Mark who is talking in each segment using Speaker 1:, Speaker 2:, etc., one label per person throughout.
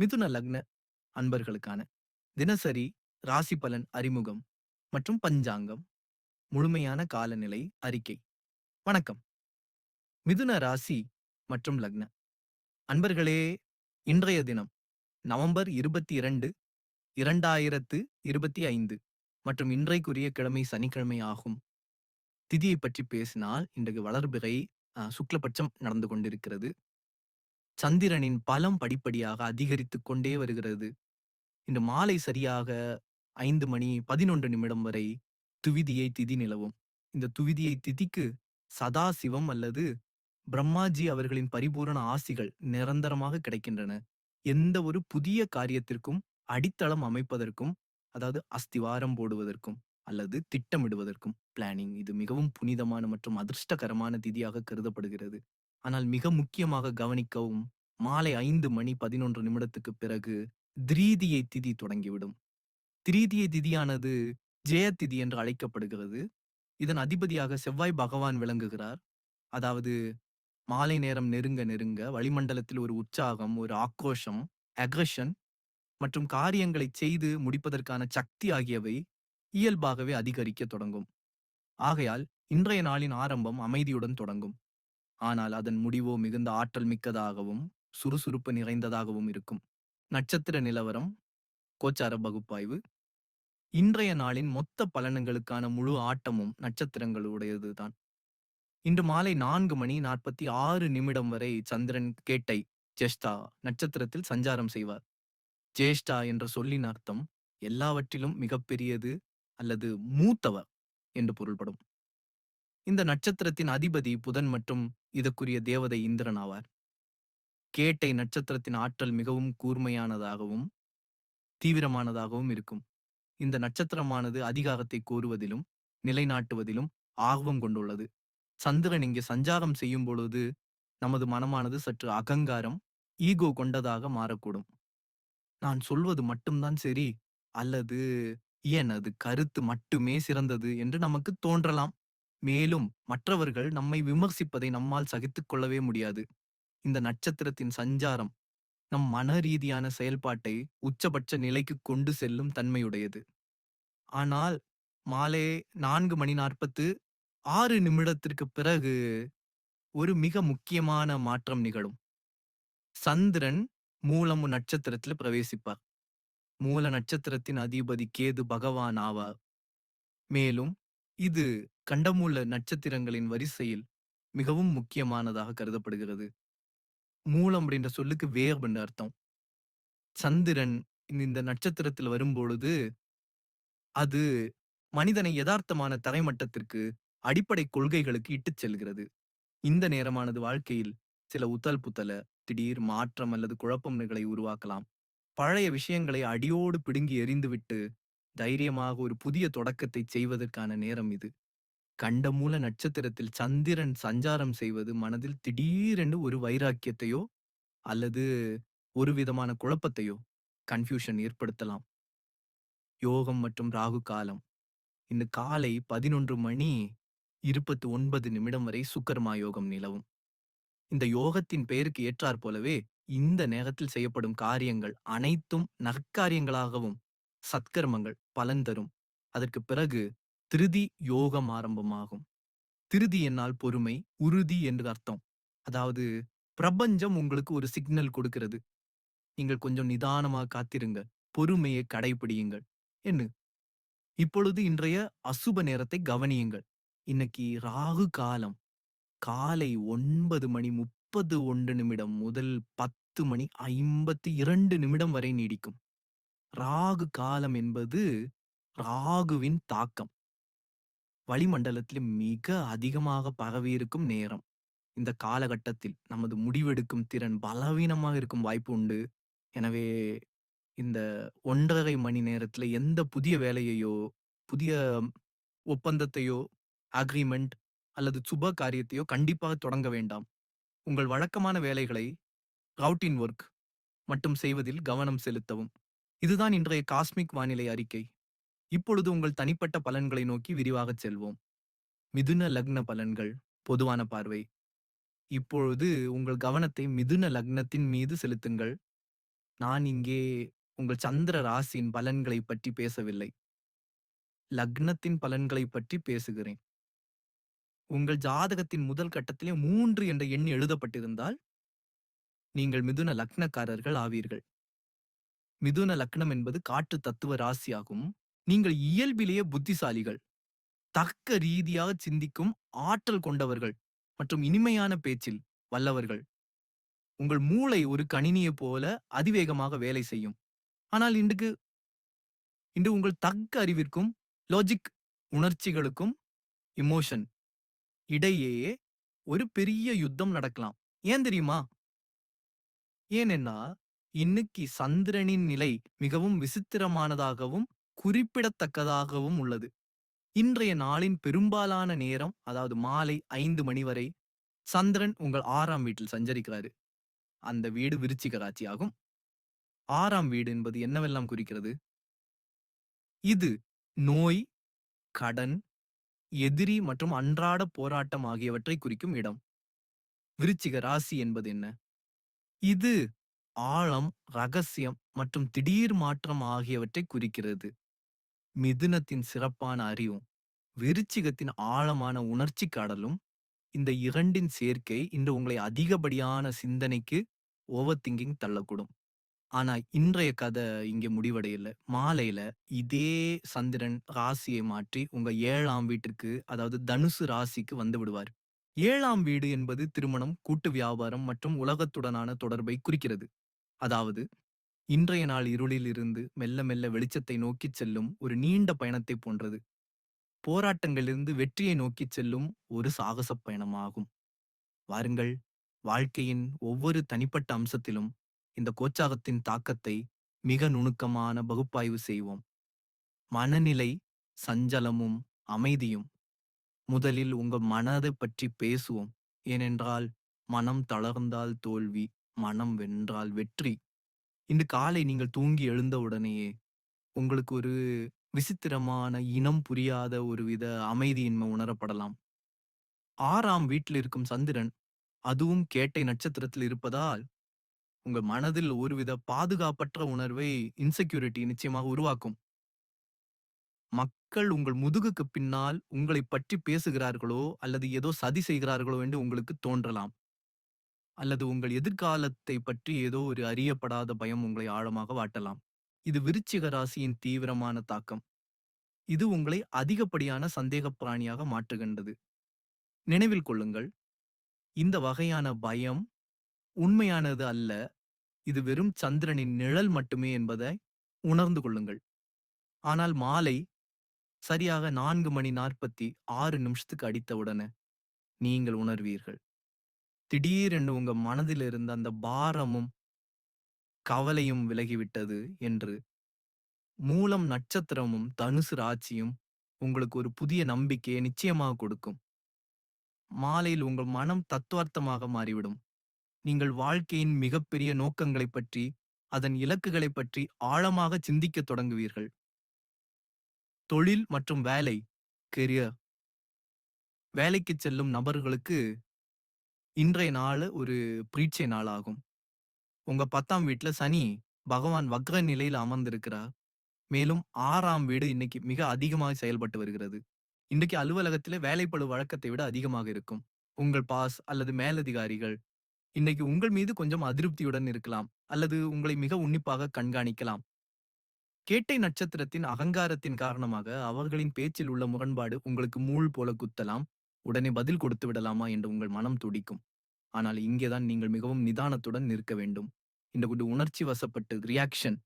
Speaker 1: மிதுன லக்ன அன்பர்களுக்கான தினசரி ராசி பலன் அறிமுகம் மற்றும் பஞ்சாங்கம் முழுமையான காலநிலை அறிக்கை. வணக்கம். மிதுன ராசி மற்றும் லக்ன அன்பர்களே இன்றைய தினம் நவம்பர் இருபத்தி இரண்டு இரண்டாயிரத்து இருபத்தி ஐந்து மற்றும் இன்றைக்குரிய கிழமை சனிக்கிழமை ஆகும். திதியை பற்றி பேசினால் இன்றைக்கு வளர்பிறை சுக்லபட்சம் நடந்து கொண்டிருக்கிறது. சந்திரனின் பலம் படிப்படியாக அதிகரித்துக் கொண்டே வருகிறது. இன்று மாலை சரியாக ஐந்து மணி பதினொன்று நிமிடம் வரை துவிதியை திதி நிலவும். இந்த துவிதியை திதிக்கு சதாசிவம் அல்லது பிரம்மாஜி அவர்களின் பரிபூரண ஆசிகள் நிரந்தரமாக கிடைக்கின்றன. எந்த ஒரு புதிய காரியத்திற்கும் அடித்தளம் அமைப்பதற்கும் அதாவது அஸ்திவாரம் போடுவதற்கும் அல்லது திட்டமிடுவதற்கும் பிளானிங் இது மிகவும் புனிதமான மற்றும் அதிர்ஷ்டகரமான திதியாக கருதப்படுகிறது. ஆனால் மிக முக்கியமாக கவனிக்கவும் மாலை ஐந்து மணி பதினொன்று நிமிடத்துக்கு பிறகு திரீதியை திதி தொடங்கிவிடும். திரீதிய திதியானது ஜெயதிதி என்று அழைக்கப்படுகிறது. இதன் அதிபதியாக செவ்வாய் பகவான் விளங்குகிறார். அதாவது மாலை நேரம் நெருங்க நெருங்க வளிமண்டலத்தில் ஒரு உற்சாகம் ஒரு ஆக்ரோஷம் அக்ரஷன் மற்றும் காரியங்களை செய்து முடிப்பதற்கான சக்தி ஆகியவை இயல்பாகவே அதிகரிக்க தொடங்கும். ஆகையால் இன்றைய நாளின் ஆரம்பம் அமைதியுடன் தொடங்கும். ஆனால் அதன் முடிவோ மிகுந்த ஆற்றல் மிக்கதாகவும் சுறுசுறுப்பு நிறைந்ததாகவும் இருக்கும். நட்சத்திர நிலவரம் கோச்சார பகுப்பாய்வு. இன்றைய நாளின் மொத்த பலன்களுக்கான முழு ஆட்டமும் நட்சத்திரங்களுடையதுதான். இன்று மாலை நான்கு மணி நாற்பத்தி ஆறு நிமிடம் வரை சந்திரன் கேட்டை ஜேஷ்டா நட்சத்திரத்தில் சஞ்சாரம் செய்வார். ஜேஷ்டா என்ற சொல்லின் அர்த்தம் எல்லாவற்றிலும் மிகப்பெரியது அல்லது மூத்தவர் என்று பொருள்படும். இந்த நட்சத்திரத்தின் அதிபதி புதன் மற்றும் இதற்குரிய தேவதை இந்திரன் ஆவார். கேட்டை நட்சத்திரத்தின் ஆற்றல் மிகவும் கூர்மையானதாகவும் தீவிரமானதாகவும் இருக்கும். இந்த நட்சத்திரமானது அதிகாரத்தை கோருவதிலும் நிலைநாட்டுவதிலும் ஆர்வம் கொண்டுள்ளது. சந்திரன் இங்கே சஞ்சாரம் செய்யும் பொழுது நமது மனமானது சற்று அகங்காரம் ஈகோ கொண்டதாக மாறக்கூடும். நான் சொல்வது மட்டும்தான் சரி அல்லது எனது கருத்து மட்டுமே சிறந்தது என்று நமக்கு தோன்றலாம். மேலும் மற்றவர்கள் நம்மை விமர்சிப்பதை நம்மால் சகித்துக் கொள்ளவே முடியாது. இந்த நட்சத்திரத்தின் சஞ்சாரம் நம் மன ரீதியான செயல்பாட்டை உச்சபட்ச நிலைக்கு கொண்டு செல்லும் தன்மையுடையது. ஆனால் மாலை நான்கு மணி நாற்பத்து ஆறு நிமிடத்திற்கு பிறகு ஒரு மிக முக்கியமான மாற்றம் நிகழும். சந்திரன் மூலமு நட்சத்திரத்தில் பிரவேசிப்பார். மூல நட்சத்திரத்தின் அதிபதி கேது பகவான் ஆவார். மேலும் இது கண்டமூல நட்சத்திரங்களின் வரிசையில் மிகவும் முக்கியமானதாக கருதப்படுகிறது. மூலம் அப்படின்ற சொல்லுக்கு வேர்புன்னு அர்த்தம். சந்திரன் இந்த- இந்த நட்சத்திரத்தில் வரும்பொழுது அது மனிதனை யதார்த்தமான தரைமட்டத்திற்கு அடிப்படை கொள்கைகளுக்கு இட்டுச் செல்கிறது. இந்த நேரமானது வாழ்க்கையில் சில உத்தல் புத்தல திடீர் மாற்றம் அல்லது குழப்பங்களை உருவாக்கலாம். பழைய விஷயங்களை அடியோடு பிடுங்கி எறிந்துவிட்டு தைரியமாக ஒரு புதிய தொடக்கத்தை செய்வதற்கான நேரம் இது. கண்டமூல நட்சத்திரத்தில் சந்திரன் சஞ்சாரம் செய்வது மனதில் திடீரென்று ஒரு வைராக்கியத்தையோ அல்லது ஒரு விதமான குழப்பத்தையோ கன்ஃபியூஷன் ஏற்படுத்தலாம். யோகம் மற்றும் ராகு காலம். இன்று காலை பதினொன்று மணி இருபத்தி ஒன்பது நிமிடம் வரை சுக்கர்மா யோகம் நிலவும். இந்த யோகத்தின் பெயருக்கு ஏற்றாற் போலவே இந்த நேரத்தில் செய்யப்படும் காரியங்கள் அனைத்தும் நற்காரியங்களாகவும் சத்கர்மங்கள் பலன் தரும். அதற்கு பிறகு திருதி யோகம் ஆரம்பமாகும். திருதி என்னால் பொறுமை உறுதி என்று அர்த்தம். அதாவது பிரபஞ்சம் உங்களுக்கு ஒரு சிக்னல் கொடுக்கிறது. நீங்கள் கொஞ்சம் நிதானமாக காத்திருங்க பொறுமையை கடைபிடியுங்கள் என்ன இப்பொழுது இன்றைய அசுப நேரத்தை கவனியுங்கள். இன்னைக்கு ராகு காலம். காலை ஒன்பது மணி முப்பது ஒன்று நிமிடம் முதல் பத்து மணி ஐம்பத்தி இரண்டு நிமிடம் வரை நீடிக்கும். ராகு காலம் என்பது ராகுவின் தாக்கம். வளிமண்டலத்தில் மிக அதிகமாக பரவியிருக்கும் நேரம். இந்த காலகட்டத்தில் நமது முடிவெடுக்கும் திறன் பலவீனமாக இருக்கும் வாய்ப்பு உண்டு. எனவே இந்த ஒன்றரை மணி நேரத்துல எந்த புதிய வேலையையோ புதிய ஒப்பந்தத்தையோ அக்ரிமெண்ட் அல்லது சுப காரியத்தையோ கண்டிப்பாக தொடங்க வேண்டாம். உங்கள் வழக்கமான வேலைகளை ரவுட்டின் ஒர்க் மட்டும் செய்வதில் கவனம் செலுத்தவும். இதுதான் இன்றைய காஸ்மிக் வானிலை அறிக்கை இப்பொழுது உங்கள் தனிப்பட்ட பலன்களை நோக்கி விரிவாகச் செல்வோம் மிதுன லக்ன பலன்கள் பொதுவான பார்வை இப்பொழுது உங்கள் கவனத்தை மிதுன லக்னத்தின் மீது செலுத்துங்கள் நான் இங்கே உங்கள் சந்திர ராசியின் பலன்களைப் பற்றி பேசவில்லை. லக்னத்தின் பலன்களைப் பற்றி பேசுகிறேன். உங்கள் ஜாதகத்தின் முதல் கட்டத்திலே மூன்று என்ற எண் எழுதப்பட்டிருந்தால் நீங்கள் மிதுன லக்னக்காரர்கள் ஆவீர்கள். மிதுன லக்னம் என்பது காற்று தத்துவ ராசியாகும். நீங்கள் இயல்பிலேயே புத்திசாலிகள். தக்க ரீதியாக சிந்திக்கும் ஆற்றல் கொண்டவர்கள் மற்றும் இனிமையான பேச்சில் வல்லவர்கள். உங்கள் மூளை ஒரு கணினியைப் போல அதிவேகமாக வேலை செய்யும். ஆனால் இன்றுக்கு இன்று உங்கள் தக்க அறிவிற்கும், லாஜிக் உணர்ச்சிகளுக்கும், இமோஷன் இடையே ஒரு பெரிய யுத்தம் நடக்கலாம். ஏன் தெரியுமா? ஏனென்னா, இன்னைக்கு சந்திரனின் நிலை மிகவும் விசித்திரமானதாகவும், குறிப்பிடத்தக்கதாகவும் உள்ளது. இன்றைய நாளின் பெரும்பாலான நேரம், அதாவது மாலை ஐந்து மணி வரை சந்திரன் உங்கள் ஆறாம் வீட்டில் சஞ்சரிக்கிறாரு. அந்த வீடு விருச்சிக ராசியாகும். ஆறாம் வீடு என்பது என்னவெல்லாம் குறிக்கிறது? இது நோய், கடன், எதிரி மற்றும் அன்றாட போராட்டம் ஆகியவற்றை குறிக்கும் இடம். விருச்சிக ராசி என்பது என்ன? இது ஆழம், ரகசியம் மற்றும் திடீர் மாற்றம் ஆகியவற்றை குறிக்கிறது. மிதுனத்தின் சிறப்பான அறிவும், விருச்சிகத்தின் ஆழமான உணர்ச்சிக் கடலும் இந்த இரண்டின் சேர்க்கை இன்று உங்களை அதிகப்படியான சிந்தனைக்கு ஓவர் திங்கிங் தள்ளக்கூடும். ஆனா இன்றைய கதை இங்கே முடிவடையல. மாலையில இதே சந்திரன் ராசியை மாற்றி உங்க ஏழாம் வீட்டிற்கு அதாவது தனுசு ராசிக்கு வந்து விடுவார். 7ஆம் வீடு என்பது திருமணம், கூட்டு வியாபாரம் மற்றும் உலகத்துடனான தொடர்பை குறிக்கிறது. அதாவது இன்றைய நாள் இருளில் இருந்து மெல்ல மெல்ல வெளிச்சத்தை நோக்கிச் செல்லும் ஒரு நீண்ட பயணத்தைப் போன்றது. போராட்டங்களிலிருந்து வெற்றியை நோக்கிச் செல்லும் ஒரு சாகசப் பயணமாகும். வாருங்கள், வாழ்க்கையின் ஒவ்வொரு தனிப்பட்ட அம்சத்திலும் இந்த கோச்சாகத்தின் தாக்கத்தை மிக நுணுக்கமான பகுப்பாய்வு செய்வோம். மனநிலை, சஞ்சலமும், அமைதியும். முதலில் உங்க மனதைப் பற்றி பேசுவோம். ஏனென்றால், மனம் தளர்ந்தால் தோல்வி, மனம் வென்றால் வெற்றி. இன்று காலை நீங்கள் தூங்கி எழுந்தவுடனேயே உங்களுக்கு ஒரு விசித்திரமான, இனம் புரியாத ஒரு வித அமைதியின்மை உணரப்படலாம். ஆறாம் வீட்டில் இருக்கும் சந்திரன், அதுவும் கேட்டை நட்சத்திரத்தில் இருப்பதால், உங்க மனதில் ஒருவித பாதுகாப்பற்ற உணர்வை இன்செக்யூரிட்டி நிச்சயமாக உருவாக்கும். மக்கள் உங்கள் முதுகுக்குப் பின்னால் உங்களைப் பற்றி பேசுகிறார்களோ அல்லது ஏதோ சதி செய்கிறார்களோ என்று உங்களுக்கு தோன்றலாம். அல்லது உங்கள் எதிர்காலத்தைப் பற்றி ஏதோ ஒரு அறியப்படாத பயம் உங்களை ஆழமாக வாட்டலாம். இது விருச்சிக ராசியின் தீவிரமான தாக்கம். இது உங்களை அதிகப்படியான சந்தேகப் பிராணியாக மாற்றுகின்றது. நினைவில் கொள்ளுங்கள், இந்த வகையான பயம் உண்மையானது அல்ல. இது வெறும் சந்திரனின் நிழல் மட்டுமே என்பதை உணர்ந்து கொள்ளுங்கள். ஆனால் மாலை சரியாக நான்கு மணி 46 நிமிஷத்துக்கு அடித்தவுடனே நீங்கள் உணர்வீர்கள். திடீரென்று உங்க மனதில் இருந்த அந்த பாரமும், கவலையும் விலகிவிட்டது என்று. மூலம் நட்சத்திரமும், தனுசு ராசியும் உங்களுக்கு ஒரு புதிய நம்பிக்கையை நிச்சயமாக கொடுக்கும். மாலையில் உங்கள் மனம் தத்துவார்த்தமாக மாறிவிடும். நீங்கள் வாழ்க்கையின் மிகப்பெரிய நோக்கங்களைப் பற்றி, அதன் இலக்குகளைப் பற்றி ஆழமாக சிந்திக்கத் தொடங்குவீர்கள். தொழில் மற்றும் வேலை கெரியர் வேலைக்குச் செல்லும் நபர்களுக்கு இன்றைய நாள் ஒரு பிரீட்சை நாளாகும். உங்க 10ஆம் வீட்ல சனி பகவான் வக்ர நிலையில் அமர்ந்திருக்கிறார். மேலும் ஆறாம் வீடு இன்னைக்கு மிக அதிகமாக செயல்பட்டு வருகிறது. இன்றைக்கு அலுவலகத்திலே வேலைப்பளு வழக்கத்தை விட அதிகமாக இருக்கும். உங்கள் பாஸ் அல்லது மேலதிகாரிகள் இன்னைக்கு உங்கள் மீது கொஞ்சம் அதிருப்தியுடன் இருக்கலாம் அல்லது உங்களை மிக உன்னிப்பாக கண்காணிக்கலாம். கேட்டை நட்சத்திரத்தின் அகங்காரத்தின் காரணமாக அவர்களின் பேச்சில் உள்ள முரண்பாடு உங்களுக்கு மூள் போல குத்தலாம். உடனே பதில் கொடுத்து விடலாமா என்று உங்கள் மனம் துடிக்கும். ஆனால் இங்கேதான் நீங்கள் மிகவும் நிதானத்துடன் நிற்க வேண்டும். இந்த குண்டு உணர்ச்சி வசப்பட்டு ரியாக்ஷன்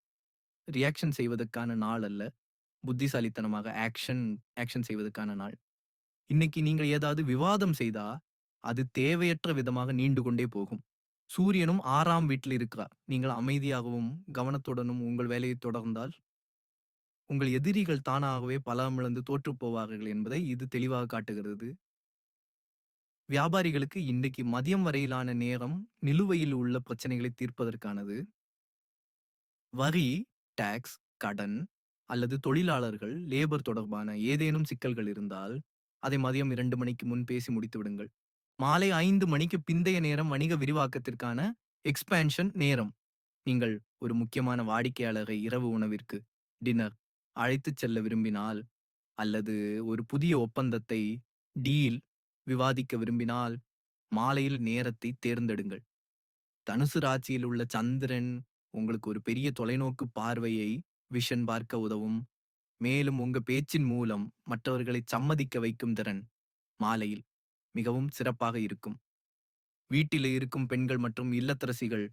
Speaker 1: ரியாக்ஷன் செய்வதற்கான நாள் அல்ல. புத்திசாலித்தனமாக ஆக்ஷன் ஆக்ஷன் செய்வதற்கான நாள். இன்னைக்கு நீங்கள் ஏதாவது விவாதம் செய்தா, அது தேவையற்ற விதமாக நீண்டு கொண்டே போகும். சூரியனும் ஆறாம் வீட்டில் இருக்கிறார். நீங்கள் அமைதியாகவும், கவனத்துடனும் உங்கள் வேலையைத் தொடர்ந்தால், உங்கள் எதிரிகள் தானாகவே பலமிழந்து தோற்றுப் போவார்கள் என்பதை இது தெளிவாக காட்டுகிறது. வியாபாரிகளுக்கு இன்னைக்கு மதியம் வரையிலான நேரம் நிலுவையில் உள்ள பிரச்சனைகளை தீர்ப்பதற்கானது. வரி, டாக்ஸ், கடன் அல்லது தொழிலாளர்கள், லேபர் தொடர்பான ஏதேனும் சிக்கல்கள் இருந்தால், அதை மதியம் இரண்டு மணிக்கு முன் பேசி முடித்து விடுங்கள். மாலை ஐந்து மணிக்கு பிந்தைய நேரம் வணிக விரிவாக்கத்திற்கான எக்ஸ்பேன்ஷன் நேரம். நீங்கள் ஒரு முக்கியமான வாடிக்கையாளரை இரவு உணவிற்கு டின்னர் அழைத்துச் செல்ல விரும்பினால் அல்லது ஒரு புதிய ஒப்பந்தத்தை டீல் விவாதிக்க விரும்பினால் மாலையில் நேரத்தை தேர்ந்தெடுங்கள். தனுசு ராசியில் உள்ள சந்திரன் உங்களுக்கு ஒரு பெரிய தொலைநோக்கு பார்வையை விஷன் பார்க்க உதவும். மேலும் உங்க பேச்சின் மூலம் மற்றவர்களை சம்மதிக்க வைக்கும் திறன் மாலையில் மிகவும் சிறப்பாக இருக்கும். வீட்டில் இருக்கும் பெண்கள் மற்றும் இல்லத்தரசிகள்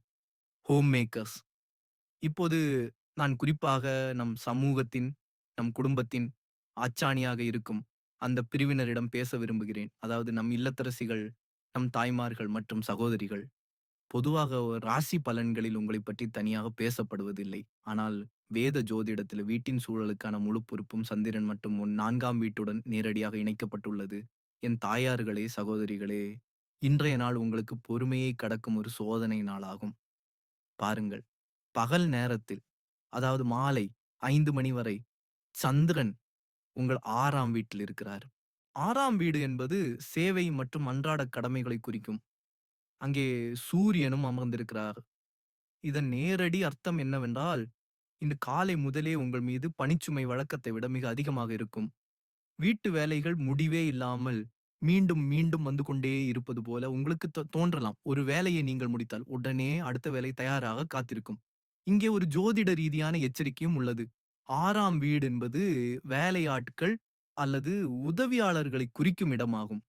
Speaker 1: ஹோம் மேக்கர்ஸ் இப்போது நான் குறிப்பாக நம் சமூகத்தின் நம் குடும்பத்தின் ஆச்சாணியாக இருக்கும். அந்த பிரிவினரிடம் பேச விரும்புகிறேன். அதாவது நம் இல்லத்தரசிகள் நம் தாய்மார்கள் மற்றும் சகோதரிகள். பொதுவாக ராசி பலன்களில் உங்களை பற்றி தனியாக பேசப்படுவதில்லை. ஆனால் வேத ஜோதிடத்தில் வீட்டின் சூழலுக்கான முழு பொறுப்பும் சந்திரன் மற்றும் உன் நான்காம் வீட்டுடன் நேரடியாக இணைக்கப்பட்டுள்ளது. என் தாயார்களே சகோதரிகளே இன்றைய நாள் உங்களுக்கு பொறுமையை கடக்கும் ஒரு சோதனை நாளாகும். பாருங்கள். பகல் நேரத்தில் அதாவது மாலை ஐந்து மணி வரை சந்திரன் உங்கள் ஆறாம் வீட்டில் இருக்கிறார். ஆறாம் வீடு என்பது சேவை மற்றும் அன்றாட கடமைகளை குறிக்கும். அங்கே சூரியனும் அமர்ந்திருக்கிறார். இதன் நேரடி அர்த்தம் என்னவென்றால் இன்று காலை முதலே உங்கள் மீது பணிச்சுமை வழக்கத்தை விட மிக அதிகமாக இருக்கும். வீட்டு வேலைகள் முடிவே இல்லாமல் மீண்டும் மீண்டும் வந்து கொண்டே இருப்பது போல உங்களுக்கு தோன்றலாம். ஒரு வேலையை நீங்கள் முடித்தால் உடனே அடுத்த வேலை தயாராக காத்திருக்கும். இங்கே ஒரு ஜோதிட ரீதியான எச்சரிக்கையும் உள்ளது. ஆறாம் வீடு என்பது வேலையாட்கள் அல்லது உதவியாளர்களை குறிக்கும் இடமாகும்.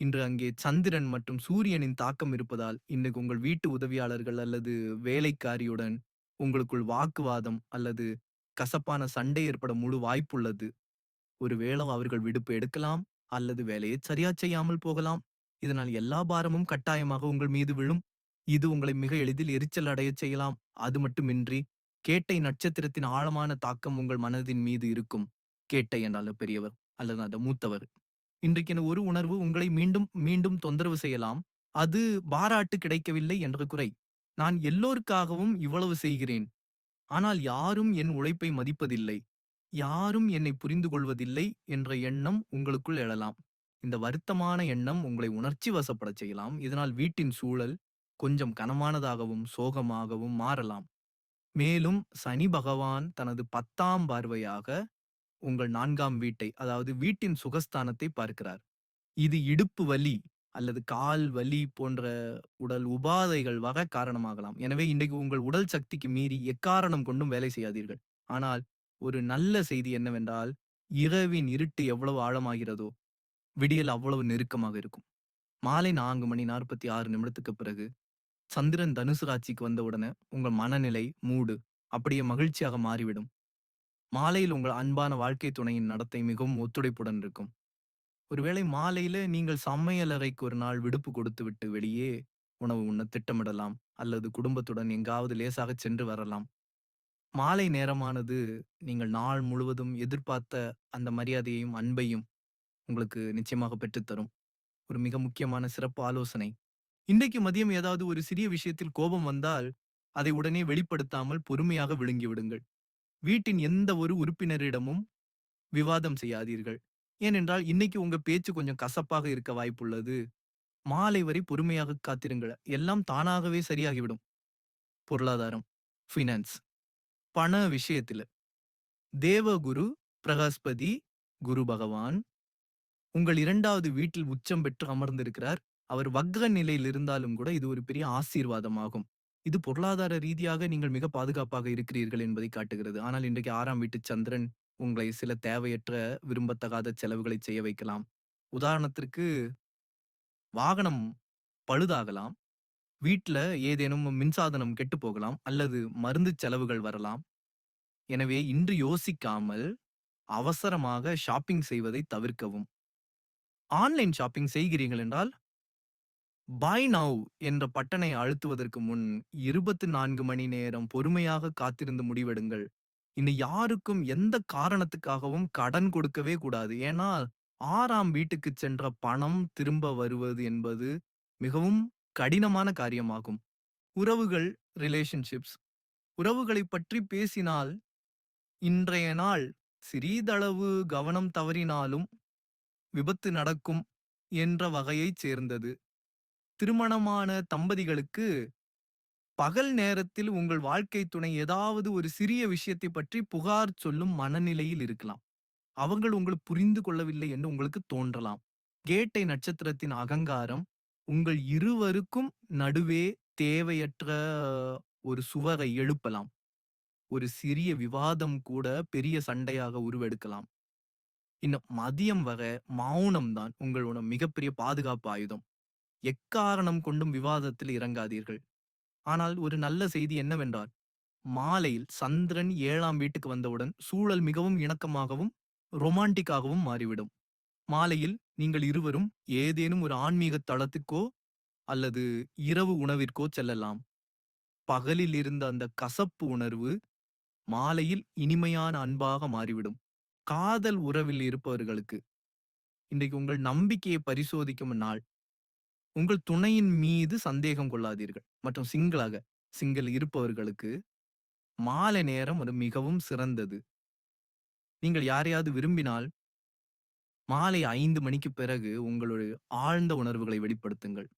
Speaker 1: இன்று அங்கே சந்திரன் மற்றும் சூரியனின் தாக்கம் இருப்பதால் இன்னைக்கு உங்கள் வீட்டு உதவியாளர்கள் அல்லது வேலைக்காரியுடன் உங்களுக்குள் வாக்குவாதம் அல்லது கசப்பான சண்டை ஏற்பட முழு வாய்ப்புள்ளது. ஒருவேளை அவர்கள் விடுப்பு எடுக்கலாம் அல்லது வேலையை சரியா செய்யாமல் போகலாம். இதனால் எல்லா பாரமும் கட்டாயமாக உங்கள் மீது விழும். இது உங்களை மிக எளிதில் எரிச்சல் அடையச் செய்யலாம். அது மட்டுமின்றி கேட்டை நட்சத்திரத்தின் ஆழமான தாக்கம் உங்கள் மனதின் மீது இருக்கும். கேட்டை என்றால் பெரியவர் அல்லது அந்த மூத்தவர். இன்றைக்கென ஒரு உணர்வு உங்களை மீண்டும் மீண்டும் தொந்தரவு செய்யலாம். அது பாராட்டு கிடைக்கவில்லை என்ற குறை. நான் எல்லோருக்காகவும் இவ்வளவு செய்கிறேன். ஆனால் யாரும் என் உழைப்பை மதிப்பதில்லை. யாரும் என்னை புரிந்து கொள்வதில்லை என்ற எண்ணம் உங்களுக்குள் எழலாம். இந்த வருத்தமான எண்ணம் உங்களை உணர்ச்சி வசப்படச் செய்யலாம். இதனால் வீட்டின் சூழல் கொஞ்சம் கனமானதாகவும் சோகமாகவும் மாறலாம். மேலும் சனி பகவான் தனது பத்தாம் பார்வையாக உங்கள் நான்காம் வீட்டை அதாவது வீட்டின் சுகஸ்தானத்தை பார்க்கிறார். இது இடுப்பு வலி அல்லது கால் வலி போன்ற உடல் உபாதைகள் வர காரணமாகலாம். எனவே இன்றைக்கு உங்கள் உடல் சக்திக்கு மீறி எக்காரணம் கொண்டும் வேலை செய்யாதீர்கள். ஆனால் ஒரு நல்ல செய்தி என்னவென்றால் இரவின் இருட்டு எவ்வளவு ஆழமாகிறதோ விடியல் அவ்வளவு நெருக்கமாக இருக்கும். மாலை நான்கு மணி நாற்பத்தி ஆறு நிமிடத்துக்கு பிறகு சந்திரன் தனுசு ராசிக்கு வந்தவுடனே உங்கள் மனநிலை மூடு அப்படியே மகிழ்ச்சியாக மாறிவிடும். மாலையில் உங்கள் அன்பான வாழ்க்கை துணையின் நடத்தை மிகவும் ஒத்துழைப்புடன் இருக்கும். ஒருவேளை மாலையில நீங்கள் சமையலறைக்கு ஒரு நாள் விடுப்பு கொடுத்துவிட்டு வெளியே உணவு உண்ண திட்டமிடலாம் அல்லது குடும்பத்துடன் எங்காவது லேசாக சென்று வரலாம். மாலை நேரமானது நீங்கள் நாள் முழுவதும் எதிர்பார்த்த அந்த மரியாதையையும் அன்பையும் உங்களுக்கு நிச்சயமாக பெற்றுத்தரும். ஒரு மிக முக்கியமான சிறப்பு ஆலோசனை. இன்றைக்கு மதியம் ஏதாவது ஒரு சிறிய விஷயத்தில் கோபம் வந்தால் அதை உடனே வெளிப்படுத்தாமல் பொறுமையாக விழுங்கிவிடுங்கள் வீட்டின் எந்த ஒரு உறுப்பினரிடமும் விவாதம் செய்யாதீர்கள். ஏனென்றால் இன்னைக்கு உங்க பேச்சு கொஞ்சம் கசப்பாக இருக்க வாய்ப்புள்ளது. மாலை வரை பொறுமையாக காத்திருங்கள். எல்லாம் தானாகவே சரியாகிவிடும். பொருளாதாரம் ஃபினான்ஸ் பண விஷயத்துல. தேவகுரு பிரகஸ்பதி குரு பகவான் உங்கள் இரண்டாவது வீட்டில் உச்சம் பெற்று அமர்ந்திருக்கிறார். அவர் வக்ர நிலையில் இருந்தாலும் கூட இது ஒரு பெரிய ஆசீர்வாதமாகும். இது பொருளாதார ரீதியாக நீங்கள் மிக பாதுகாப்பாக இருக்கிறீர்கள் என்பதை காட்டுகிறது. ஆனால் இன்றைக்கு ஆறாம் வீட்டு சந்திரன் உங்களை சில தேவையற்ற விரும்பத்தகாத செலவுகளை செய்ய வைக்கலாம். உதாரணத்திற்கு வாகனம் பழுதாகலாம் வீட்ல ஏதேனும் மின்சாதனம் கெட்டு போகலாம் அல்லது மருந்து செலவுகள் வரலாம். எனவே இன்று யோசிக்காமல் அவசரமாக ஷாப்பிங் செய்வதை தவிர்க்கவும். ஆன்லைன் ஷாப்பிங் செய்கிறீர்கள் என்றால் பை நவ் என்ற பட்டனை அழுத்துவதற்கு முன் இருபத்தி நான்கு மணி நேரம் பொறுமையாக காத்திருந்து முடிவெடுங்கள். இனி யாருக்கும் எந்த காரணத்துக்காகவும் கடன் கொடுக்கவே கூடாது. ஏன்னா ஆறாம் வீட்டுக்கு சென்ற பணம் திரும்ப வருவது என்பது மிகவும் கடினமான காரியமாகும். உறவுகள் ரிலேஷன்ஷிப்ஸ் உறவுகளை பற்றி பேசினால் இன்றைய நாள் சிறிதளவு கவனம் தவறினாலும் விபத்து நடக்கும் என்ற வகையைச் சேர்ந்தது. திருமணமான தம்பதிகளுக்கு பகல் நேரத்தில் உங்கள் வாழ்க்கை துணை ஏதாவது ஒரு சிறிய விஷயத்தை பற்றி புகார் சொல்லும் மனநிலையில் இருக்கலாம். அவங்கள் உங்களை புரிந்து கொள்ளவில்லை என்று உங்களுக்கு தோன்றலாம். கேட்டை நட்சத்திரத்தின் அகங்காரம் உங்கள் இருவருக்கும் நடுவே தேவையற்ற ஒரு சுவரை எழுப்பலாம். ஒரு சிறிய விவாதம் கூட பெரிய சண்டையாக உருவெடுக்கலாம். இன்னும் மதியம் வர மௌனம்தான் உங்களோட மிகப்பெரிய பாதுகாப்பு ஆயுதம். எக்காரணம் கொண்டும் விவாதத்தில் இறங்காதீர்கள். ஆனால் ஒரு நல்ல செய்தி என்னவென்றால், மாலையில் சந்திரன் ஏழாம் வீட்டுக்கு வந்தவுடன் சூழல் மிகவும் இணக்கமாகவும், ரொமான்டிக்காகவும் மாறிவிடும். மாலையில் நீங்கள் இருவரும் ஏதேனும் ஒரு ஆன்மீக தளத்துக்கோ அல்லது இரவு உணவிற்கோ செல்லலாம். பகலில் இருந்த அந்த கசப்பு உணர்வு மாலையில் இனிமையான அன்பாக மாறிவிடும். காதல் உறவில் இருப்பவர்களுக்கு இன்றைக்கு உங்கள் நம்பிக்கையை பரிசோதிக்கும் நாள். உங்கள் துணையின் மீது சந்தேகம் கொள்ளாதீர்கள். மற்றும் சிங்கிளாக சிங்கிள் இருப்பவர்களுக்கு மாலை நேரம் அது மிகவும் சிறந்தது. நீங்கள் யாரையாவது விரும்பினால் மாலை ஐந்து மணிக்கு பிறகு உங்களுடைய ஆழ்ந்த உணர்வுகளை வெளிப்படுத்துங்கள்.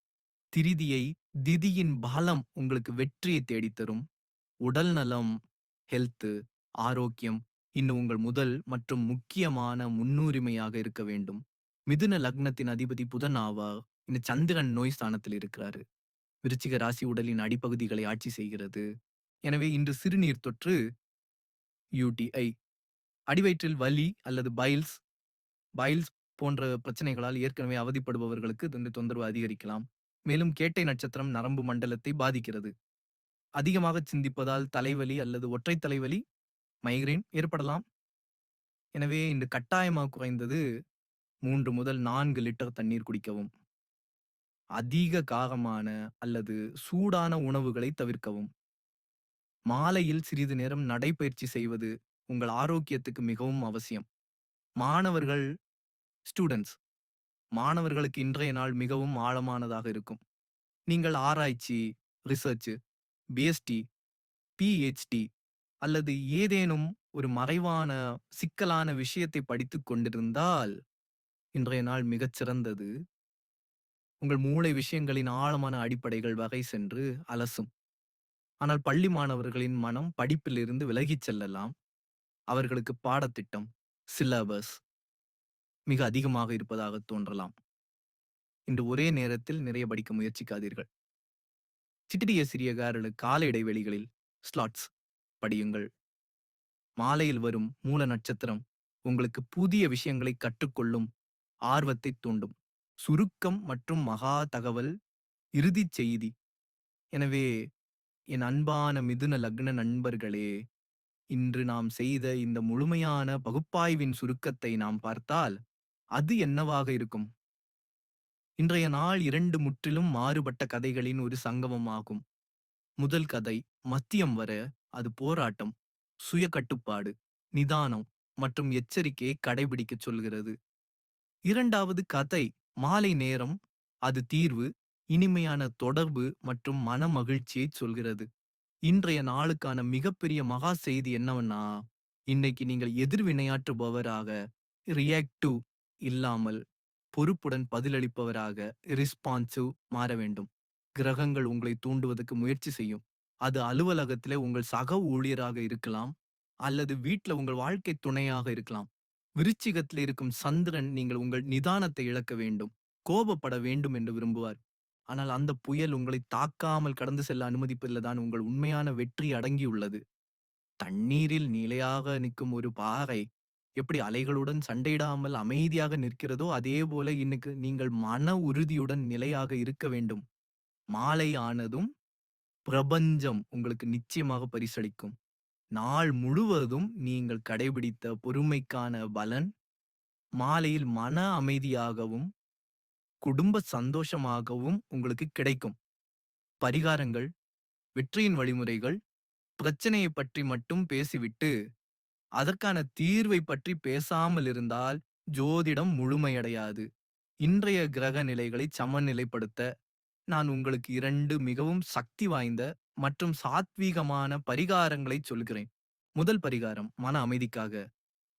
Speaker 1: திருதியை திதியின் பலம் உங்களுக்கு வெற்றியை தேடித்தரும். உடல் நலம், ஹெல்த்து ஆரோக்கியம் இன்னும் உங்கள் முதல் மற்றும் முக்கியமான முன்னுரிமையாக இருக்க வேண்டும். மிதுன லக்னத்தின் அதிபதி புதன் ஆவார். இந்த சந்திரன் நோய் ஸ்தானத்தில் இருக்கிறாரு. விருச்சிக ராசி உடலின் அடிப்பகுதிகளை ஆட்சி செய்கிறது. எனவே இன்று சிறுநீர் தொற்று, யூடிஐ, அடிவயிற்றில் வலி அல்லது பைல்ஸ் பைல்ஸ் போன்ற பிரச்சனைகளால் ஏற்கனவே அவதிப்படுபவர்களுக்கு இந்த தொந்தரவு அதிகரிக்கலாம். மேலும் கேட்டை நட்சத்திரம் நரம்பு மண்டலத்தை பாதிக்கிறது. அதிகமாக சிந்திப்பதால் தலைவலி அல்லது ஒற்றை தலைவலி, மைக்ரேன் ஏற்படலாம். எனவே இன்று கட்டாயமாக குறைந்தது மூன்று முதல் நான்கு லிட்டர் தண்ணீர் குடிக்கவும். அதிக காரமான அல்லது சூடான உணவுகளை தவிர்க்கவும். மாலையில் சிறிது நேரம் நடைபயிற்சி செய்வது உங்கள் ஆரோக்கியத்துக்கு மிகவும் அவசியம். மாணவர்கள் ஸ்டூடண்ட்ஸ் மாணவர்களுக்கு இன்றைய நாள் மிகவும் ஆழமானதாக இருக்கும். நீங்கள் ஆராய்ச்சி, ரிசர்ச், பிஎஸ்டி, பிஹெச்டி அல்லது ஏதேனும் ஒரு மறைவான சிக்கலான விஷயத்தை படித்துக் கொண்டிருந்தால், இன்றைய நாள் மிகச் சிறந்தது. உங்கள் மூளை விஷயங்களின் ஆழமான அடிப்படைகள் வகை சென்று அலசும். ஆனால் பள்ளி மாணவர்களின் மனம் படிப்பிலிருந்து விலகிச் செல்லலாம். அவர்களுக்கு பாடத்திட்டம், சிலபஸ் மிக அதிகமாக இருப்பதாக தோன்றலாம். இன்று ஒரே நேரத்தில் நிறைய படிக்க முயற்சிக்காதீர்கள். சிட்டிடிய சிறிய காரலு கால இடைவெளிகளில் ஸ்லாட்ஸ் படியுங்கள். மாலையில் வரும் மூல நட்சத்திரம் உங்களுக்கு புதிய விஷயங்களை கற்றுக்கொள்ளும் ஆர்வத்தை தூண்டும். சுருக்கம் மற்றும் மகா தகவல் இறுதிச் செய்தி. எனவே என் அன்பான மிதுன லக்ன நண்பர்களே, இன்று நாம் செய்த இந்த முழுமையான பகுப்பாய்வின் சுருக்கத்தை நாம் பார்த்தால், அது என்னவாக இருக்கும்? இன்றைய நாள் இரண்டு முற்றிலும் மாறுபட்ட கதைகளின் ஒரு சங்கமமாகும். முதல் கதை மத்தியம் வர அது போராட்டம், சுய கட்டுப்பாடு, நிதானம் மற்றும் எச்சரிக்கையை கடைபிடிக்கச் சொல்கிறது. இரண்டாவது கதை மாலை நேரம் அது தீர்வு, இனிமையான தொடர்பு மற்றும் மன மகிழ்ச்சியை சொல்கிறது. இன்றைய நாளுக்கான மிகப்பெரிய மகா செய்தி என்னவென்னா, இன்னைக்கு நீங்கள் எதிர்வினையாற்றுபவராக ரியாக்டிவ் இல்லாமல் பொறுப்புடன் பதிலளிப்பவராக ரிஸ்பான்சிவ் மாற வேண்டும். கிரகங்கள் உங்களை தூண்டுவதற்கு முயற்சி செய்யும். அது அலுவலகத்திலே உங்கள் சக ஊழியராக இருக்கலாம் அல்லது வீட்ல உங்கள் வாழ்க்கை துணையாக இருக்கலாம். விருச்சிகத்தில் இருக்கும் சந்திரன் நீங்கள் உங்கள் நிதானத்தை இழக்க வேண்டும், கோபப்பட வேண்டும் என்று விரும்புவார். ஆனால் அந்த புயல் உங்களை தாக்காமல் கடந்து செல்ல அனுமதிப்பதில்தான் உங்கள் உண்மையான வெற்றி அடங்கியுள்ளது. தண்ணீரில் நிலையாக நிற்கும் ஒரு பாறை எப்படி அலைகளுடன் சண்டையிடாமல் அமைதியாக நிற்கிறதோ அதேபோல இன்னைக்கு நீங்கள் மன உறுதியுடன் நிலையாக இருக்க வேண்டும். மாலை ஆனதும் பிரபஞ்சம் உங்களுக்கு நிச்சயமாக பரிசளிக்கும். நாள் முழுவதும் நீங்கள் கடைபிடித்த பொறுமைக்கான பலன் மாலையில் மன அமைதியாகவும், குடும்ப சந்தோஷமாகவும் உங்களுக்கு கிடைக்கும். பரிகாரங்கள், வெற்றியின் வழிமுறைகள், பிரச்சனையை பற்றி மட்டும் பேசிவிட்டு, அதற்கான தீர்வை பற்றி பேசாமல் இருந்தால் ஜோதிடம் முழுமையடையாது. இன்றைய கிரக நிலைகளை சமநிலைப்படுத்த நான் உங்களுக்கு இரண்டு மிகவும் சக்தி வாய்ந்த மற்றும் சாத்வீகமான பரிகாரங்களைச் சொல்கிறேன். முதல் பரிகாரம் மன அமைதிக்காக.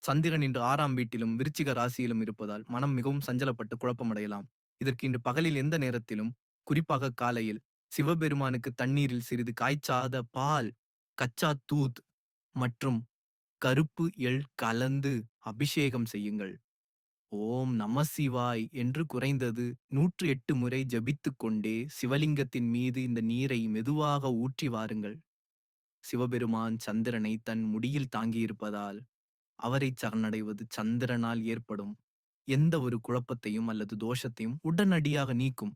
Speaker 1: சந்திரன் இன்று ஆறாம் வீட்டிலும் விருச்சிக ராசியிலும் இருப்பதால் மனம் மிகவும் சஞ்சலப்பட்டு குழப்பமடையலாம். இதற்கு இன்று பகலில் எந்த நேரத்திலும், குறிப்பாக காலையில் சிவபெருமானுக்கு தண்ணீரில் சிறிது காய்ச்சாத பால் கச்சா தூத் மற்றும் கருப்பு எள் கலந்து அபிஷேகம் செய்யுங்கள் ஓம் நம சிவாய் என்று குறைந்தது நூற்று எட்டு முறை ஜபித்துக் கொண்டே சிவலிங்கத்தின் மீது இந்த நீரை மெதுவாக ஊற்றி வாருங்கள். சிவபெருமான் சந்திரனை தன் முடியில் தாங்கியிருப்பதால் அவரை சரணடைவது சந்திரனால் ஏற்படும். எந்த ஒரு குழப்பத்தையும் அல்லது தோஷத்தையும் உடனடியாக நீக்கும்.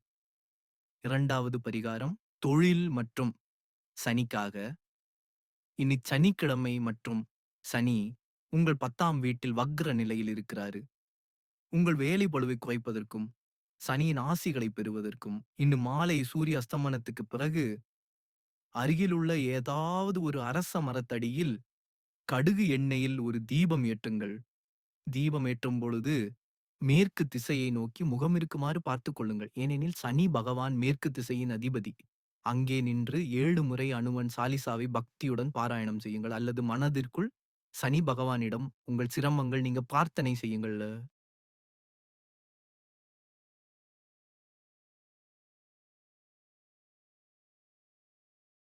Speaker 1: இரண்டாவது பரிகாரம் தொழில் மற்றும் சனிக்காக. இனி சனிக்கிழமை மற்றும் சனி உங்கள் பத்தாம் வீட்டில் வக்ர நிலையில் இருக்கிறாரு. உங்கள் வேலை பழுவை குறைப்பதற்கும் சனியின் ஆசிகளை பெறுவதற்கும் இன்று மாலை சூரிய அஸ்தமனத்துக்கு பிறகு அருகிலுள்ள ஏதாவது ஒரு அரச மரத்தடியில் கடுகு எண்ணெயில் ஒரு தீபம் ஏற்றுங்கள். தீபம் ஏற்றும் பொழுது மேற்கு திசையை நோக்கி முகம் இருக்குமாறு பார்த்துக் கொள்ளுங்கள். ஏனெனில் சனி பகவான் மேற்கு திசையின் அதிபதி. அங்கே நின்று ஏழு முறை அனுமன் சாலிசாவை பக்தியுடன் பாராயணம் செய்யுங்கள். அல்லது மனதிற்குள் சனி பகவானிடம் உங்கள் சிரமங்கள் நீங்க பிரார்த்தனை செய்யுங்கள்